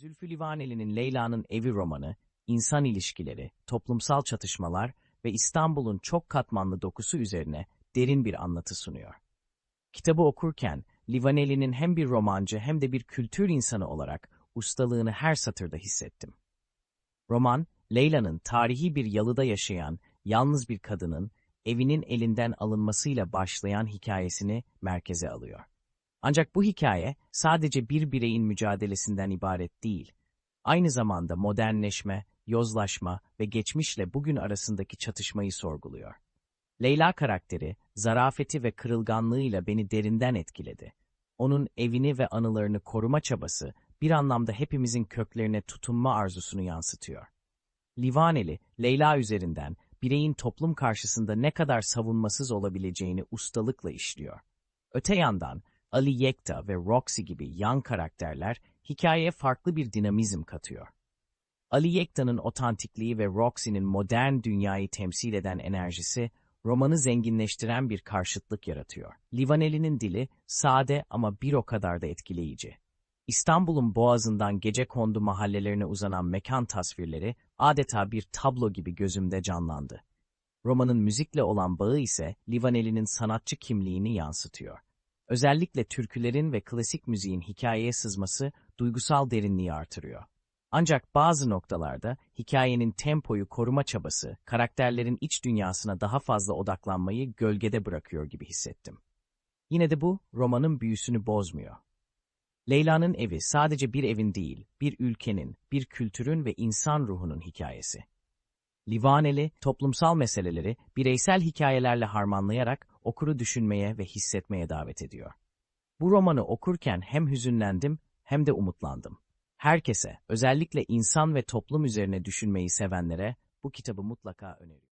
Zülfü Livaneli'nin Leyla'nın Evi romanı, insan ilişkileri, toplumsal çatışmalar ve İstanbul'un çok katmanlı dokusu üzerine derin bir anlatı sunuyor. Kitabı okurken Livaneli'nin hem bir romancı hem de bir kültür insanı olarak ustalığını her satırda hissettim. Roman, Leyla'nın tarihi bir yalıda yaşayan yalnız bir kadının evinin elinden alınmasıyla başlayan hikayesini merkeze alıyor. Ancak bu hikaye sadece bir bireyin mücadelesinden ibaret değil. Aynı zamanda modernleşme, yozlaşma ve geçmişle bugün arasındaki çatışmayı sorguluyor. Leyla karakteri, zarafeti ve kırılganlığıyla beni derinden etkiledi. Onun evini ve anılarını koruma çabası bir anlamda hepimizin köklerine tutunma arzusunu yansıtıyor. Livaneli, Leyla üzerinden bireyin toplum karşısında ne kadar savunmasız olabileceğini ustalıkla işliyor. Öte yandan, Ali Yekta ve Roxy gibi yan karakterler hikayeye farklı bir dinamizm katıyor. Ali Yekta'nın otantikliği ve Roxy'nin modern dünyayı temsil eden enerjisi, romanı zenginleştiren bir karşıtlık yaratıyor. Livaneli'nin dili sade ama bir o kadar da etkileyici. İstanbul'un boğazından gece kondu mahallelerine uzanan mekan tasvirleri adeta bir tablo gibi gözümde canlandı. Romanın müzikle olan bağı ise Livaneli'nin sanatçı kimliğini yansıtıyor. Özellikle türkülerin ve klasik müziğin hikayeye sızması duygusal derinliği artırıyor. Ancak bazı noktalarda hikayenin tempoyu koruma çabası, karakterlerin iç dünyasına daha fazla odaklanmayı gölgede bırakıyor gibi hissettim. Yine de bu, romanın büyüsünü bozmuyor. Leyla'nın evi sadece bir evin değil, bir ülkenin, bir kültürün ve insan ruhunun hikayesi. Livaneli, toplumsal meseleleri bireysel hikayelerle harmanlayarak okuru düşünmeye ve hissetmeye davet ediyor. Bu romanı okurken hem hüzünlendim hem de umutlandım. Herkese, özellikle insan ve toplum üzerine düşünmeyi sevenlere bu kitabı mutlaka öneriyorum.